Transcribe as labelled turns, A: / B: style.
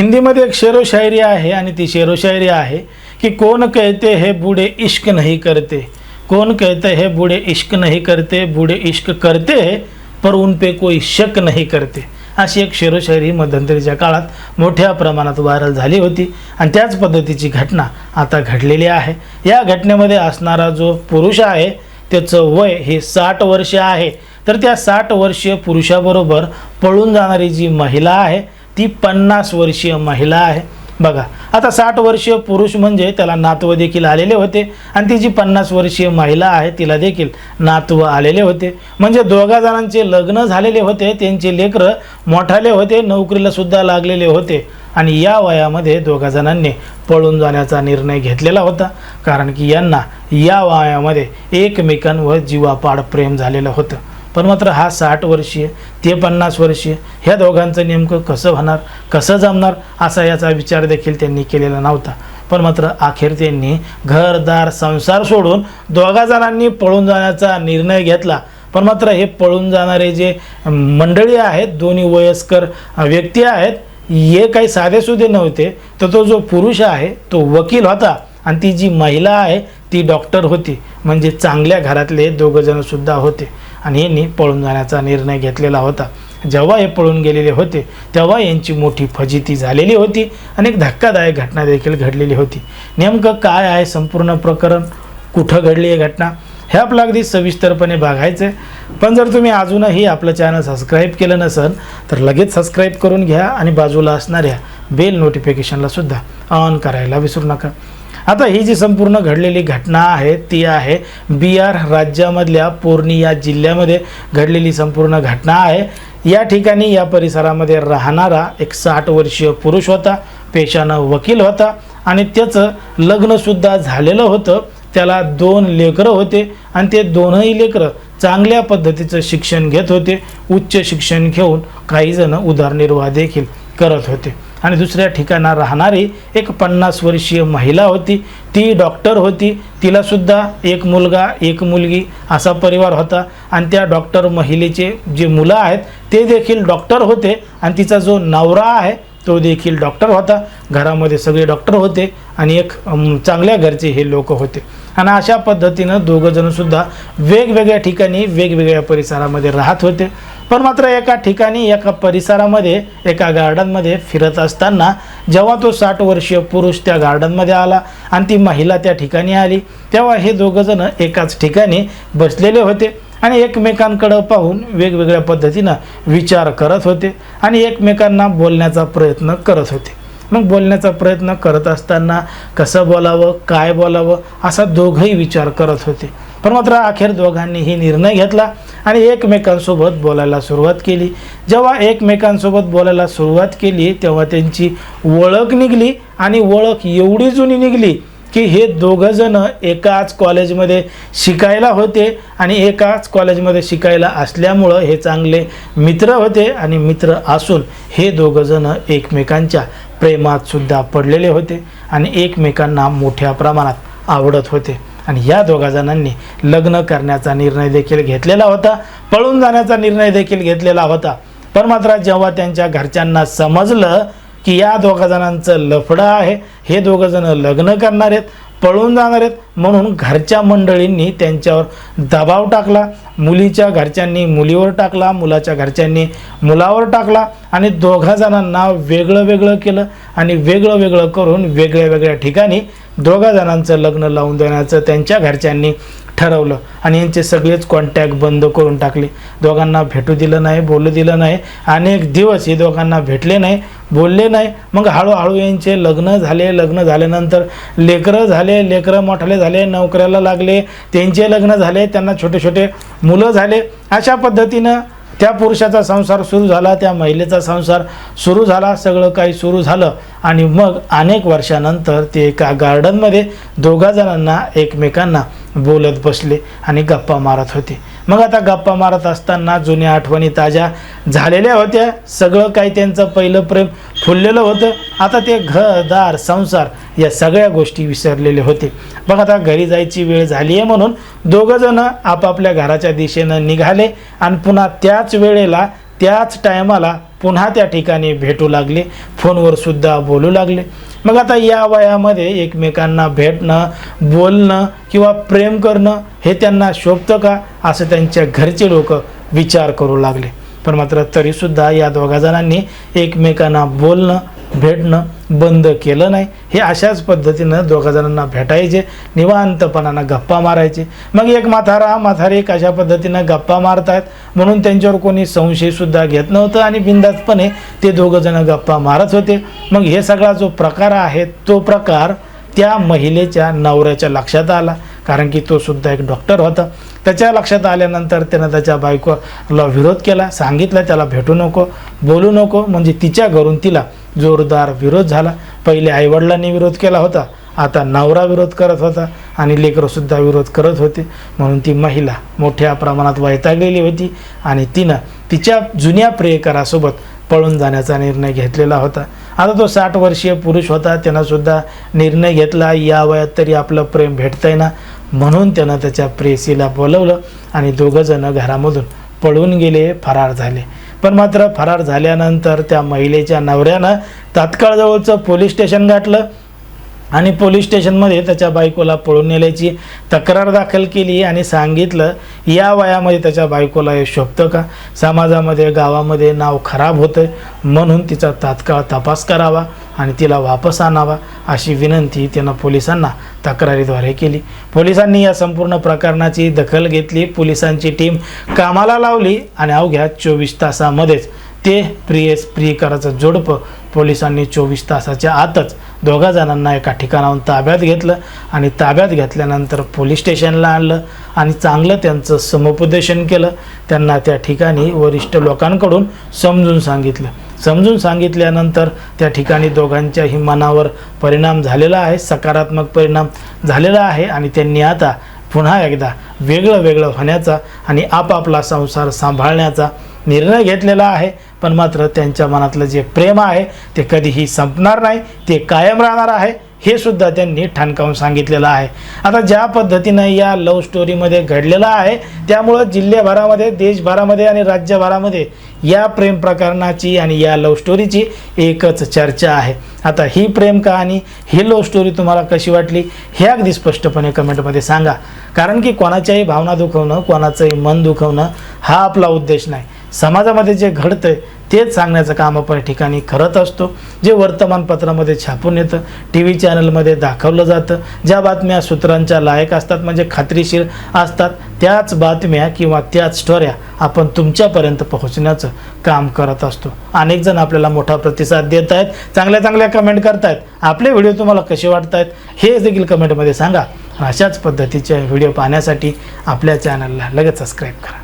A: हिंदीमध्ये एक शेरो शायरी आहे आणि ती शेरो शायरी आहे की कोण कहते हे बुडे इश्क नाही करते. कोण कहते हे बुडे इश्क नाही करते बुडे इश्क करते पर उन पे कोई शक नाही करते. अशी एक शेरोशायरी मध्यंतरीच्या काळात मोठ्या प्रमाणात व्हायरल झाली होती आणि त्याच पद्धतीची घटना आता घडलेली आहे. या घटनेमध्ये असणारा जो पुरुष आहे त्याचं वय हे साठ वर्ष आहे. तर त्या साठ वर्षीय पुरुषाबरोबर पळून जाणारी जी महिला आहे ती पन्नास वर्षीय महिला आहे. बघा आता साठ वर्षीय पुरुष म्हणजे त्याला नातवं देखील आलेले होते आणि ती जी पन्नास वर्षीय महिला आहे तिला देखील नातवं आलेले होते. म्हणजे दोघा जणांचे लग्न झालेले होते त्यांचे लेकरं मोठाले होते नोकरीला सुद्धा लागलेले होते आणि या वयामध्ये दोघा जणांनी पळून जाण्याचा निर्णय घेतलेला होता. कारण की यांना या वयामध्ये एकमेकांवर जीवापाड प्रेम झालेलं होतं. पण मात्र हा साठ वर्षीय ते पन्नास वर्षीय ह्या दोघांचं नेमकं कसं होणार कसं जमणार असा याचा विचार देखील त्यांनी केलेला नव्हता. पण मात्र अखेर त्यांनी घरदार संसार सोडून दोघा जणांनी पळून जाण्याचा निर्णय घेतला. पण मात्र हे पळून जाणारे जे मंडळी आहेत दोन्ही वयस्कर व्यक्ती आहेत हे काही साधेसुधे नव्हते. तर तो जो पुरुष आहे तो वकील होता आणि ती जी महिला आहे ती डॉक्टर होती. म्हणजे चांगल्या घरातले दोघं होते. आणि यांनी पळून जाण्याचा निर्णय घेतलेला होता. जेव्हा हे पळून गेलेले होते तेव्हा यांची मोठी फजिती झालेली होती. आणि एक धक्कादायक घटना देखील घडलेली होती. नेमकं काय आहे संपूर्ण प्रकरण? कुठं घडली आहे घटना? हे आपलं अगदी सविस्तरपणे बघायचं आहे पण जर तुम्ही अजूनही आपलं चॅनल सबस्क्राईब केलं नसेल तर लगेच सबस्क्राईब करून घ्या आणि बाजूला असणाऱ्या बेल नोटिफिकेशनला सुद्धा ऑन करायला विसरू नका. आता ही जी संपूर्ण घडलेली घटना आहे ती आहे बिहार राज्यामधल्या पूर्णिया जिल्ह्यामध्ये घडलेली संपूर्ण घटना आहे. या ठिकाणी या परिसरामध्ये राहणारा एक साठ वर्षीय पुरुष होता पेशानं वकील होता आणि त्याचं लग्नसुद्धा झालेलं होतं. त्याला दोन लेकरं होते आणि ते दोनही लेकरं चांगल्या पद्धतीचं शिक्षण घेत होते. उच्च शिक्षण घेऊन काहीजणं उदरनिर्वाह देखील करत होते. आणि दुसऱ्या ठिकाणा राहणारी एक पन्नास वर्षीय महिला होती. ती डॉक्टर होती. तिलासुद्धा एक मुलगा एक मुलगी असा परिवार होता. आणि त्या डॉक्टर महिलेचे जे मुलं आहेत ते देखील डॉक्टर होते. आणि तिचा जो नवरा आहे तो देखील डॉक्टर होता. घरामध्ये सगळे डॉक्टर होते आणि एक चांगल्या घरचे हे लोक होते. आणि अशा पद्धतीनं दोघंजणसुद्धा वेगवेगळ्या ठिकाणी वेगवेगळ्या परिसरामध्ये राहत होते. पण मात्र एका ठिकाणी एका परिसरामध्ये एका गार्डनमध्ये फिरत असताना जेव्हा तो साठ वर्षीय पुरुष त्या गार्डनमध्ये आला आणि ती महिला त्या ठिकाणी आली तेव्हा हे दोघंजणं एकाच ठिकाणी बसलेले होते आणि एकमेकांकडं पाहून वेगवेगळ्या पद्धतीनं विचार करत होते आणि एकमेकांना बोलण्याचा प्रयत्न करत होते. मग बोलण्याचा प्रयत्न करत असताना कसं बोलावं काय बोलावं असा दोघंही विचार करत होते. पण मात्र अखेर दोघांनीही निर्णय घेतला आणि एकमेकांसोबत बोलायला सुरुवात केली. जेव्हा एकमेकांसोबत बोलायला सुरुवात केली तेव्हा त्यांची ओळख निघली आणि ओळख एवढी जुनी निघली की हे दोघंजणं एकाच कॉलेजमध्ये शिकायला होते आणि एकाच कॉलेजमध्ये शिकायला असल्यामुळं हे चांगले मित्र होते आणि मित्र असून हे दोघंजणं एकमेकांच्या प्रेमातसुद्धा पडलेले होते आणि एकमेकांना मोठ्या प्रमाणात आवडत होते. आणि या दोघा जणांनी लग्न करण्याचा निर्णय देखील घेतलेला होता पळून जाण्याचा निर्णय देखील घेतलेला होता. पण मात्र जेव्हा त्यांच्या घरच्यांना समजलं की या दोघा जणांचं लफडं आहे हे दोघं जण लग्न करणार आहेत पळून जाणार आहेत म्हणून घरच्या मंडळींनी त्यांच्यावर दबाव टाकला मुलीच्या घरच्यांनी मुलीवर टाकला मुलाच्या घरच्यांनी मुलावर टाकला आणि दोघा जणांना वेगळं वेगळं केलं आणि वेगळं वेगळं करून वेगळ्या वेगळ्या ठिकाणी दोघा जणांचं लग्न लावून देण्याचं त्यांच्या घरच्यांनी ठरवलं. आणि यांचे सगळेच कॉन्टॅक्ट बंद करून टाकले. दोघांना भेटू दिलं नाही बोलू दिलं नाही. अनेक दिवस हे दोघांना भेटले नाही बोलले नाही. मग हळूहळू यांचे लग्न झाले लग्न झाल्यानंतर लेकरं झाले लेकरं मोठाले झाले नोकऱ्याला लागले. त्यांचे लग्न झाले त्यांना छोटे छोटे मुलं झाले. अशा पद्धतीनं त्या पुरुषाचा संसार सुरू झाला त्या महिलेचा संसार सुरू झाला सगळं काही सुरू झालं आणि मग अनेक वर्षानंतर ते एका गार्डनमध्ये दोघा जणांना एकमेकांना बोलत बसले आणि गप्पा मारत होते. मग आता गप्पा मारत असताना जुन्या आठवणी ताज्या झालेल्या होत्या. सगळं काही त्यांचं पहिलं प्रेम फुललेलं होतं. आता ते घरदार संसार या सगळ्या गोष्टी विसरलेले होते. मग आता घरी जायची वेळ झाली आहे म्हणून दोघंजणं आपापल्या घराच्या दिशेनं निघाले आणि पुन्हा त्याच वेळेला त्याच टायमाला पुन्हा त्या ठिकाणी भेटू लागले. फोनवर सुद्धा बोलू लागले. मग आता या वयामध्ये एकमेकांना भेटणं बोलणं किंवा प्रेम करणं हे त्यांना शोभतं का? असं त्यांच्या घरचे लोक विचार करू लागले. पण मात्र तरीसुद्धा या दोघा जणांनी एकमेकांना बोलणं भेटणं बंद केलं नाही. हे अशाच पद्धतीनं दोघा जणांना भेटायचे निवांतपणानं गप्पा मारायचे. मग एक माथारा म्हातारी एक अशा पद्धतीनं गप्पा मारतायत म्हणून त्यांच्यावर कोणी संशयसुद्धा घेत नव्हतं आणि बिंदासपणे ते दोघंजणं गप्पा मारत होते. मग हे सगळा जो प्रकार आहे तो प्रकार त्या महिलेच्या नवऱ्याच्या लक्षात आला. कारण की तो सुद्धा एक डॉक्टर होता. त्याच्या लक्षात आल्यानंतर त्यानं त्याच्या बायकोला विरोध केला सांगितलं त्याला भेटू नको बोलू नको. म्हणजे तिच्या घरून तिला जोरदार विरोध झाला. पहिले आईवडिलांनी विरोध केला होता आता नवरा विरोध करत होता आणि लेकरंसुद्धा विरोध करत होते. म्हणून ती महिला मोठ्या प्रमाणात वैतागलेली होती आणि तिनं तिच्या जुन्या प्रियकरासोबत पळून जाण्याचा निर्णय घेतलेला होता. आता तो साठ वर्षीय पुरुष होता त्यांनासुद्धा निर्णय घेतला या वयात तरी आपलं प्रेम भेटतंय ना. म्हणून त्यानं त्याच्या प्रेसीला बोलवलं आणि दोघंजणं घरामधून पळून गेले फरार झाले. पण मात्र फरार झाल्यानंतर त्या महिलेच्या नवऱ्यानं तात्काळ जवळचं पोलीस स्टेशन गाठलं. आणि पोलीस स्टेशनमध्ये त्याच्या बायकोला पळून नेल्याची तक्रार दाखल केली आणि सांगितलं या वयामध्ये त्याच्या बायकोला हे शोभतं का? समाजामध्ये गावामध्ये नाव खराब होतं म्हणून तिचा तात्काळ तपास करावा आणि तिला वापस आणावा अशी विनंती त्यानं पोलिसांना तक्रारीद्वारे केली. पोलिसांनी या संपूर्ण प्रकरणाची दखल घेतली. पोलिसांची टीम कामाला लावली आणि अवघ्या चोवीस तासामध्येच ते प्रियस प्रियकराचं जोडपं पोलिसांनी चोवीस तासाच्या आतच दोघा जणांना एका ठिकाणाहून ताब्यात घेतलं आणि ताब्यात घेतल्यानंतर पोलीस स्टेशनला आणलं आणि चांगलं त्यांचं समुपदेशन केलं. त्यांना त्या ठिकाणी वरिष्ठ लोकांकडून समजून सांगितलं. समजून सांगितल्यानंतर त्या ठिकाणी दोघांच्याही मनावर परिणाम झालेला आहे सकारात्मक परिणाम झालेला आहे आणि त्यांनी आता पुन्हा एकदा वेगळं वेगळं होण्याचा आणि आपापला संसार सांभाळण्याचा निर्णय घेतलेला आहे. पण मात्र त्यांच्या मनातलं जे प्रेम आहे ते कधीही संपणार नाही ते कायम राहणार आहे हे सुद्धा त्यांनी ठणकावून सांगितलेलं आहे. आता ज्या पद्धतीनं या लव्ह स्टोरीमध्ये घडलेलं आहे त्यामुळं जिल्ह्याभरामध्ये देशभरामध्ये आणि राज्यभरामध्ये या प्रेम प्रकरणाची आणि या लव्ह स्टोरीची एकच चर्चा आहे. आता ही प्रेम कहाणी ही लव्ह स्टोरी तुम्हाला कशी वाटली हे अगदी स्पष्टपणे कमेंटमध्ये सांगा. कारण की कोणाच्याही भावना दुखवणं कोणाचंही मन दुखवणं हा आपला उद्देश नाही. समाजामध्ये जे घडतंय तेच सांगण्याचं काम आपण या ठिकाणी करत असतो. जे वर्तमानपत्रामध्ये छापून येतं टी व्ही चॅनलमध्ये दाखवलं जातं ज्या बातम्या सूत्रांच्या लायक असतात म्हणजे खात्रीशीर असतात त्याच बातम्या किंवा त्याच स्टोऱ्या आपण तुमच्यापर्यंत पोहोचण्याचं काम करत असतो. अनेक जण आपल्याला मोठा प्रतिसाद देत आहेत चांगल्या चांगल्या कमेंट करतायत. आपले व्हिडिओ तुम्हाला कसे वाटत आहेत हे देखील कमेंटमध्ये सांगा. अशाच पद्धतीचे व्हिडिओ पाहण्यासाठी आपल्या चॅनलला लगेच सबस्क्राईब करा.